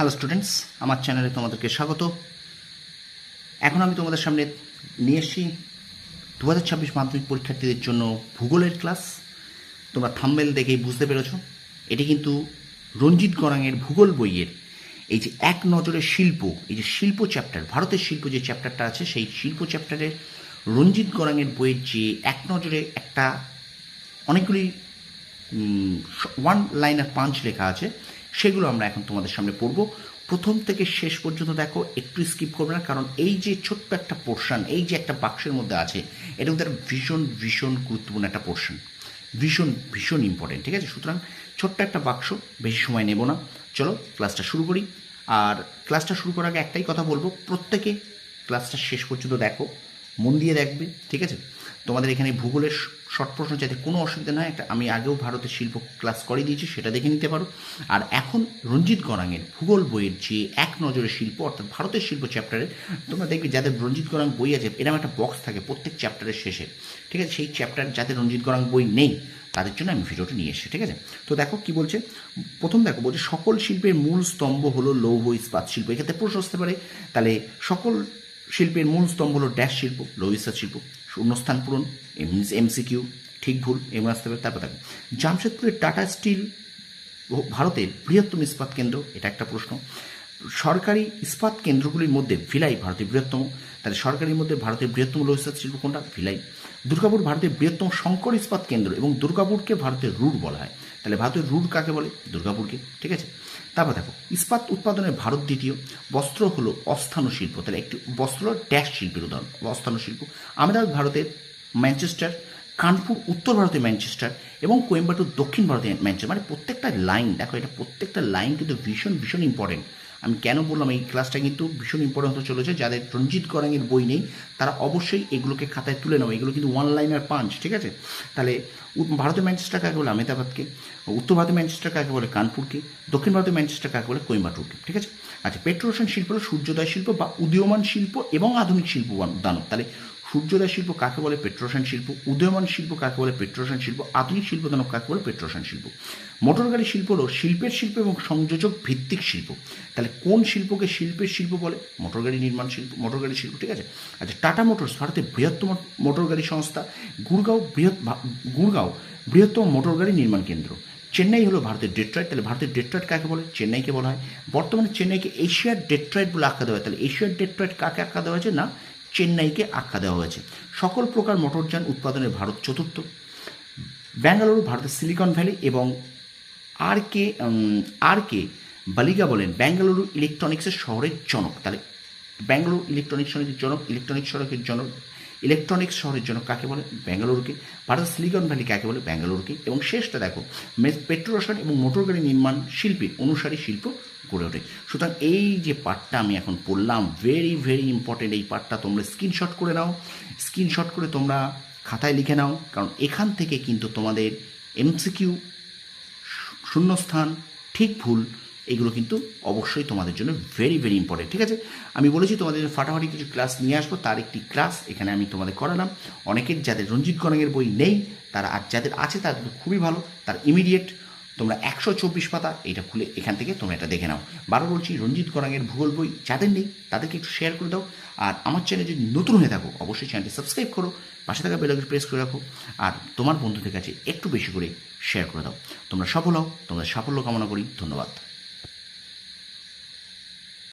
Hello students আমার চ্যানেলে তোমাদেরকে স্বাগত। এখন আমি তোমাদের সামনে নিয়ে এসেছি দু হাজার ছাব্বিশ মাধ্যমিক পরীক্ষার্থীদের জন্য ভূগোলের ক্লাস তোমরা থাম্বেল দেখেই বুঝতে পেরেছ। এটি কিন্তু রঞ্জিত গরাঙের ভূগোল বইয়ের। এই যে এক নজরে শিল্প, এই যে শিল্প চ্যাপ্টার ভারতের শিল্প যে চ্যাপ্টারটা আছে, সেই শিল্প চ্যাপ্টারের রঞ্জিত গরাঙের বইয়ের যে এক নজরে একটা অনেকগুলি ওয়ান লাইন লাইনার পাঞ্চ লেখা আছে। সেগুলো আমরা এখন তোমাদের সামনে পড়ব। প্রথম থেকে শেষ পর্যন্ত দেখো, একটু স্কিপ করবে না, কারণ এই যে ছোট্ট একটা পোর্শন এই যে একটা বাক্সের মধ্যে আছে, এটা কিন্তু ভীষণ ভীষণ গুরুত্বপূর্ণ একটা পোর্শন ভীষণ ভীষণ ইম্পর্টেন্ট ঠিক আছে? সুতরাং ছোট্ট একটা বাক্স, বেশি সময় নেব না। চলো ক্লাসটা শুরু করি। আর ক্লাসটা শুরু করার আগে একটাই কথা বলব, প্রত্যেকে ক্লাসটা শেষ পর্যন্ত দেখো, মন দিয়ে দেখবে, ঠিক আছে? তোমাদের এখানে ভূগোলের শর্ট প্রশ্ন যাতে কোনো অসুবিধা নয় একটা আমি আগেও ভারতের শিল্প ক্লাস করে দিয়েছি, সেটা দেখে নিতে পারো। আর এখন রঞ্জিত গরাঙের ভূগোল বইয়ের যে এক নজরে শিল্প, অর্থাৎ ভারতের শিল্প চ্যাপ্টারে তোমরা দেখবে যাদের রঞ্জিত গরাং বই আছে এরকম একটা বক্স থাকে প্রত্যেক চ্যাপ্টারের শেষে। ঠিক আছে? সেই চ্যাপ্টার যাদের রঞ্জিত গরাং বই নেই, তাদের জন্য আমি ভিডিওটা নিয়ে এসেছি, ঠিক আছে? তো দেখো কি বলছে? প্রথম দেখো, বলছে, সকল শিল্পের মূল স্তম্ভ হলো লৌহ ইস্পাত শিল্প। এক্ষেত্রে প্রশ্ন আসতে পারে, তাহলে সকল শিল্পের মূল স্তম্ভ হলো ড্যাশ শিল্প, লৌহ ইস্পাত শিল্প। শূন্যস্থান পূরণ এমসিকিউ ঠিক ভুল এমন আসতে পারে তারপর দেখো। জামশেদপুরের টাটা স্টিল ভারতের বৃহত্তম ইস্পাত কেন্দ্র, এটা একটা প্রশ্ন। সরকারি ইস্পাত কেন্দ্রগুলির মধ্যে ভিলাই ভারতের বৃহত্তম, তাহলে সরকারির মধ্যে ভারতের বৃহত্তম লৌহ শিল্প কোনটা? ভিলাই। দুর্গাপুর ভারতের বৃহত্তম শঙ্কর ইস্পাত কেন্দ্র এবং দুর্গাপুরকে ভারতের রুট বলা হয়। তাহলে ভারতের রুট কাকে বলে? দুর্গাপুরকে। ঠিক আছে? তারপর দেখো, ইস্পাত উৎপাদনে ভারত দ্বিতীয়, বস্ত্র হলো অস্থান শিল্প। তাহলে একটি বস্ত্র ড্যাশ শিল্পের উদাহরণ, অস্থান শিল্প। আহমেদাবাদ ভারতের ম্যানচেস্টার, কানপুর, উত্তর ভারতে ম্যানচেস্টার এবং কোয়েম্বাটুর দক্ষিণ ভারতে ম্যানচেস্টার। মানে প্রত্যেকটা লাইন, দেখো এটা প্রত্যেকটা লাইন কিন্তু ভীষণ ভীষণ ইম্পর্টেন্ট আমি কেন বললাম এই ক্লাসটা কিন্তু ভীষণ ইম্পর্টেন্ট হতে চলেছে। যাদের রঞ্জিত গরাঙের বই নেই, তারা অবশ্যই এগুলোকে খাতায় তুলে নেবে এগুলো কিন্তু ওয়ান লাইনার পাঞ্চ ঠিক আছে? তাহলে ভারতের ম্যানচেস্টার কাকে বলে? আহমেদাবাদকে উত্তর ভারতের ম্যানচেস্টার কাকে বলে? কানপুরকে? দক্ষিণ ভারতের ম্যানচেস্টার কাকে বলে? কোয়েম্বাটুরকে, ঠিক আছে? আচ্ছা পেট্রোশন শিল্প হলো সূর্যোদয় শিল্প বা উদীয়মান শিল্প এবং আধুনিক শিল্প, দানব। তাহলে সূর্যোদয় শিল্প কাকে বলে? পেট্রোশন শিল্প। উদয়মান শিল্প কাকে বলে? পেট্রোশন শিল্প। আধুনিক শিল্প দানব কাকে বলে? পেট্রোশন শিল্প। মোটর গাড়ি শিল্প হলো শিল্পের শিল্প এবং সংযোজক ভিত্তিক শিল্প। তাহলে কোন শিল্পকে শিল্পের শিল্প বলে? মোটর গাড়ি নির্মাণ শিল্প মোটর গাড়ি শিল্প, ঠিক আছে? আচ্ছা টাটা মোটরস, ভারতের বৃহত্তম মোটর গাড়ি সংস্থা। গুড়গাঁও বৃহৎ গুড়গাঁও বৃহত্তম মোটর গাড়ি নির্মাণ কেন্দ্র। চেন্নাই হলো ভারতের ডেট্রয়েড তাহলে ভারতের ডেট্রয়েড কাকে বলে? চেন্নাইকে বলা হয়। বর্তমানে চেন্নাইকে এশিয়ার ডেট্রয়েড বলে আখ্যা দেওয়া হয়। তাহলে এশিয়ার ডেট্রয়েড কাকে আখ্যা দেওয়া হয়েছে? না চেন্নাইকে আখ্যা দেওয়া হয়েছে। সকল প্রকার মোটরযান উৎপাদনে ভারত চতুর্থ। ব্যাঙ্গালুরু, ভারতের সিলিকন ভ্যালি এবং আর কে আর কে বালিকা বলেন ব্যাঙ্গালুরু ইলেকট্রনিক্সের শহরের জনক। তাহলে ব্যাঙ্গালুরু ইলেকট্রনিক্স জনক, ইলেকট্রনিক্স সড়কের জনক ইলেকট্রনিক্স শহরের জন্য কাকে বলে? ব্যাঙ্গালোরকে। ভারতের সিলিকন ভ্যালি কাকে বলে? ব্যাঙ্গালোরকে। এবং শেষটা দেখো পেট্রো রসায়ন এবং মোটর গাড়ি নির্মাণ শিল্পে অনুসারী শিল্প গড়ে ওঠে। সুতরাং এই যে পার্টটা আমি এখন পড়লাম ভেরি ভেরি ইম্পর্টেন্ট এই পার্টটা তোমরা স্ক্রিনশট করে নাও। স্ক্রিনশট করে তোমরা খাতায় লিখে নাও। কারণ এখান থেকে কিন্তু তোমাদের এমসিকিউ শূন্যস্থান ঠিক ভুল। এগুলো কিন্তু অবশ্যই তোমাদের জন্য ভেরি ভেরি ইম্পর্টেন্ট ঠিক আছে? আমি বলেছি তোমাদের ফাটাফাটি কিছু ক্লাস নিয়ে আসব, তার একটি ক্লাস এখানে আমি তোমাদের করালাম। অনেকের যাদের রঞ্জিত গণের বই নেই, তারা আর যাদের আছে তার খুবই ভালো, তার ইমিডিয়েট তোমরা একশো চব্বিশ পাতা এটা খুলে এখান থেকে তোমরা এটা দেখে নাও। বারো বলছি, রঞ্জিত গরাঙের ভূগোল বই যাদের নেই, তাদেরকে একটু শেয়ার করে দাও। আর আমার চ্যানেল যদি নতুন হয়ে থাকো, অবশ্যই চ্যানেলটি সাবস্ক্রাইব করো, পাশে থাকা বেলাকে প্রেস করে রাখো, আর তোমার বন্ধুদের কাছে একটু বেশি করে শেয়ার করে দাও। তোমরা সফল হও, তোমাদের সাফল্য কামনা করি, ধন্যবাদ।